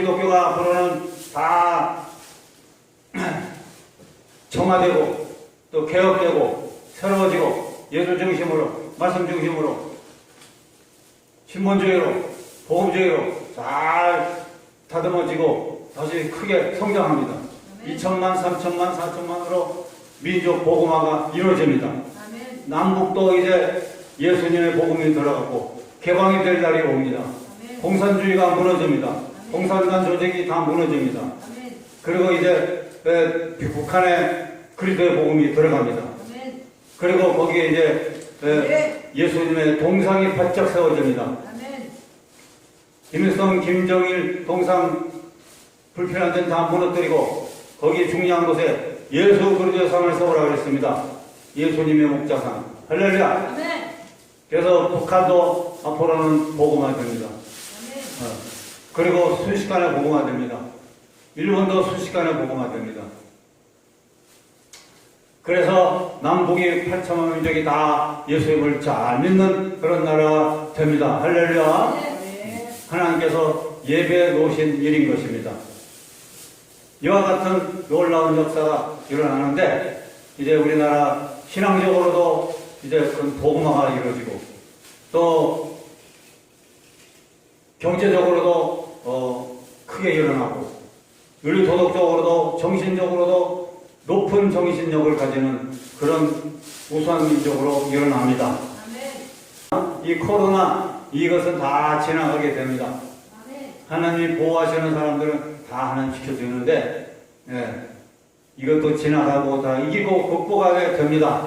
기독교가 앞으로는 다 정화되고 또 개혁되고 새로워지고 예술 중심으로 말씀 중심으로 신본주의로 보험주의로 잘 다듬어지고 다시 크게 성장합니다. 아멘. 2천만, 3천만, 4천만으로 민족 복음화가 이루어집니다. 아멘. 남북도 이제 예수님의 복음이 들어갔고 개방이 될 날이 옵니다. 아멘. 공산주의가 무너집니다. 공산당 조직이 다 무너집니다. 그리고 이제 에, 북한의 그리스도의 복음이 들어갑니다. 그리고 거기에 이제 에, 예수님의 동상이 바짝 세워집니다. 김일성, 김정일 동상 불편한 데는 다 무너뜨리고 거기 중요한 곳에 예수 그리스도의 상을 세우라 그랬습니다. 예수님의 목자상. 할렐루야. 그래서 북한도 앞으로는 복음화 됩니다. 그리고 순식간에 복음화됩니다. 일본도 순식간에 복음화됩니다. 그래서 남북이 8천만 민족이 다 예수님을 잘 믿는 그런 나라가 됩니다. 할렐루야. 아멘. 하나님께서 예배해 놓으신 일인 것입니다. 이와 같은 놀라운 역사가 일어나는데 이제 우리나라 신앙적으로도 이제 큰 복음화가 이루어지고 또 경제적으로도 어, 크게 일어나고 윤리 도덕적으로도 정신적으로도 높은 정신력을 가지는 그런 우수한 민족으로 일어납니다. 이 코로나 이것은 다 지나가게 됩니다. 아멘. 하나님이 보호하시는 사람들은 다 하나님 지켜주는데 예, 이것도 지나가고 다 이기고 극복하게 됩니다.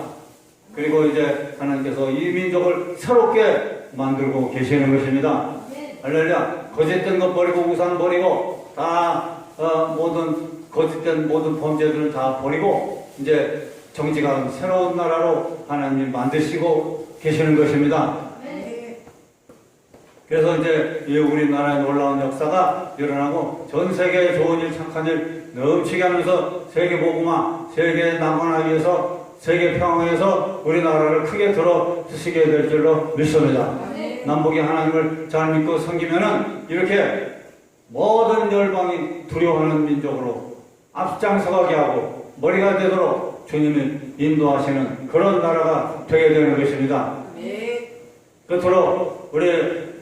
그리고 이제 하나님께서 이 민족을 새롭게 만들고 계시는 것입니다. 할렐루야. 거짓된 것 버리고 우상 버리고 다 어, 모든 거짓된 모든 범죄들을 다 버리고 이제 정직한 새로운 나라로 하나님 만드시고 계시는 것입니다. 그래서 이제 이 우리나라의 놀라운 역사가 일어나고 전 세계에 좋은 일, 착한 일 넘치게 하면서 세계 복음화, 세계 남원하기 위해서 세계 평화에 위해서 우리나라를 크게 들어 주시게 될 줄로 믿습니다. 남북이 하나님을 잘 믿고 섬기면은 이렇게 모든 열방이 두려워하는 민족으로 앞장서가게 하고 머리가 되도록 주님이 인도하시는 그런 나라가 되게 되는 것입니다. 아멘. 끝으로 우리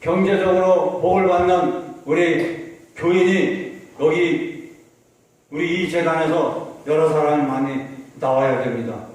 경제적으로 복을 받는 우리 교인이 여기 우리 이 재단에서 여러 사람이 많이 나와야 됩니다.